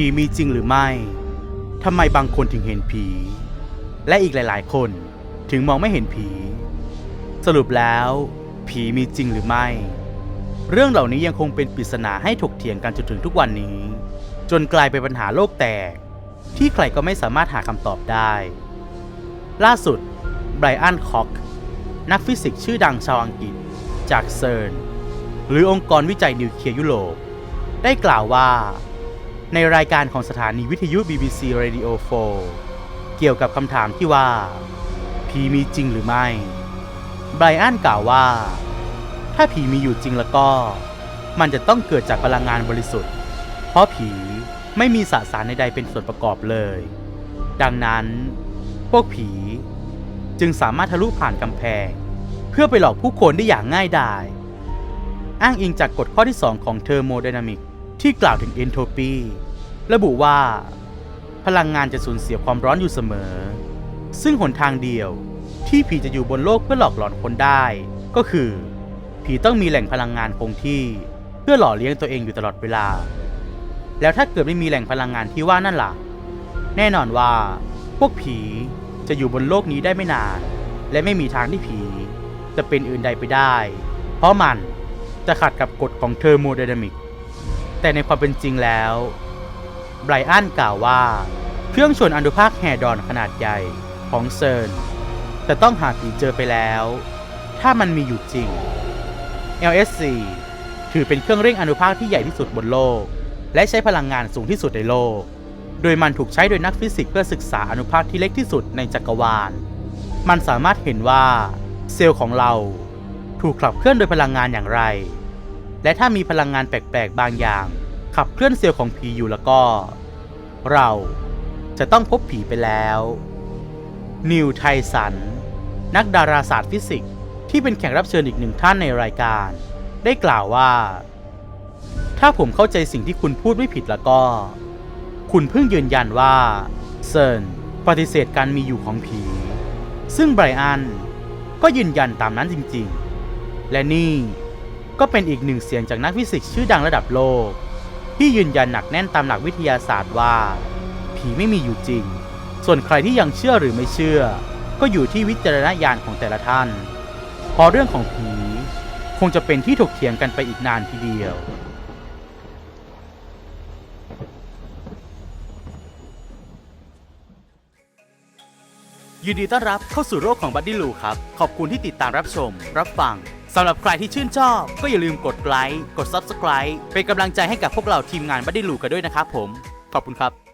ผีมีจริงหรือไม่ทำไมบางคนถึงเห็นผี และอีกหลาย ๆ คนถึงมองไม่เห็นผี สรุปแล้ว ผีมีจริงหรือไม่ เรื่องเหล่านี้ยังคงเป็นปริศนาให้ถกเถียงกันจนถึงทุกวันนี้ จนกลายเป็นปัญหาโลกแตก ที่ใครก็ไม่สามารถหาคำตอบได้ ล่าสุดไบรอันคอกนักฟิสิกส์ชื่อดังชาวอังกฤษ จากเซิร์นหรือองค์กรวิจัยนิวเคลียร์ยุโรปได้กล่าวว่า ในรายการของสถานีวิทยุ BBC Radio 4 เกี่ยวกับคำถามที่ว่า ผีมีจริงหรือไม่ไบรอันกล่าวว่า ถ้าผีมีอยู่จริงแล้วก็ มันจะต้องเกิดจากพลังงานบริสุทธิ์ เพราะผีไม่มีสสารใดๆเป็นส่วนประกอบเลย ดังนั้น พวกผีจึงสามารถทะลุผ่านกำแพง เพื่อไปหลอกผู้คนได้อย่างง่ายดาย อ้างอิงจากกฎข้อที่ 2 ของเทอร์โมไดนามิก ที่กล่าวถึงเอนโทรปี ระบุว่า พลังงานจะสูญเสียความร้อนอยู่เสมอ ซึ่งหนทางเดียวที่ผีจะอยู่บนโลกเพื่อหลอกหลอนคนได้ ก็คือ ผีต้องมีแหล่งพลังงานคงที่ เพื่อหล่อเลี้ยงตัวเองอยู่ตลอดเวลา แล้วถ้าเกิดไม่มีแหล่งพลังงานที่ว่านั่นล่ะ แน่นอนว่า พวกผีจะอยู่บนโลกนี้ได้ไม่นาน และไม่มีทางที่ผี จะเป็นอื่นใดไปได้ เพราะมันจะขัดกับกฎของเทอร์โมไดนามิก แต่ในความเป็นจริงแล้วไบรอันกล่าวว่า เครื่องชนอนุภาคแฮดอนขนาดใหญ่ของเซิร์นแต่ต้องหาผีเจอไปแล้ว ถ้ามันมีอยู่จริง LSC ถือเป็นเครื่องเร่งอนุภาคที่ใหญ่ที่สุดบนโลก และใช้พลังงานสูงที่สุดในโลก โดยมันถูกใช้โดยนักฟิสิกส์เพื่อศึกษาอนุภาคที่เล็กที่สุดในจักรวาล มันสามารถเห็นว่าเซลล์ของเราถูกขับเคลื่อนโดยพลังงานอย่างไร และถ้ามีพลังงานแปลกๆ บางอย่าง ขับเคลื่อนเซลล์ของผีอยู่แล้วก็ เราจะต้องพบผีไปแล้ว นิวไทสัน นักดาราศาสตร์ฟิสิกส์ที่เป็นแขกรับเชิญอีกหนึ่งท่านในรายการ ได้กล่าวว่า ถ้าผมเข้าใจสิ่งที่คุณพูดไม่ผิดแล้วก็ คุณเพิ่งยืนยันว่าเซิร์นปฏิเสธการมีอยู่ของผี ซึ่งไบรอันก็ยืนยันตามนั้นจริงๆ และนี่ ก็เป็นอีกหนึ่งเสียงจากนักฟิสิกส์ชื่อดังระดับโลก ที่ยืนยันหนักแน่นตามหลักวิทยาศาสตร์ว่า ผีไม่มีอยู่จริง ส่วนใครที่ยังเชื่อหรือไม่เชื่อ ก็อยู่ที่วิจารณญาณของแต่ละท่านพราะเรื่องของผีคงจะเป็นที่ถกเถียงกันไปอีกนานทีเดียวยินดีต้อนรับเข้าสู่โลกของบัดดี้ลูครับ ขอบคุณที่ติดตามรับชม รับฟัง สำหรับใครที่ชื่นชอบ ก็อย่าลืมกดไลค์ กด Subscribe เป็นกำลังใจให้กับพวกเราทีมงานบัดดี้ลูกันด้วยนะครับผม ขอบคุณครับ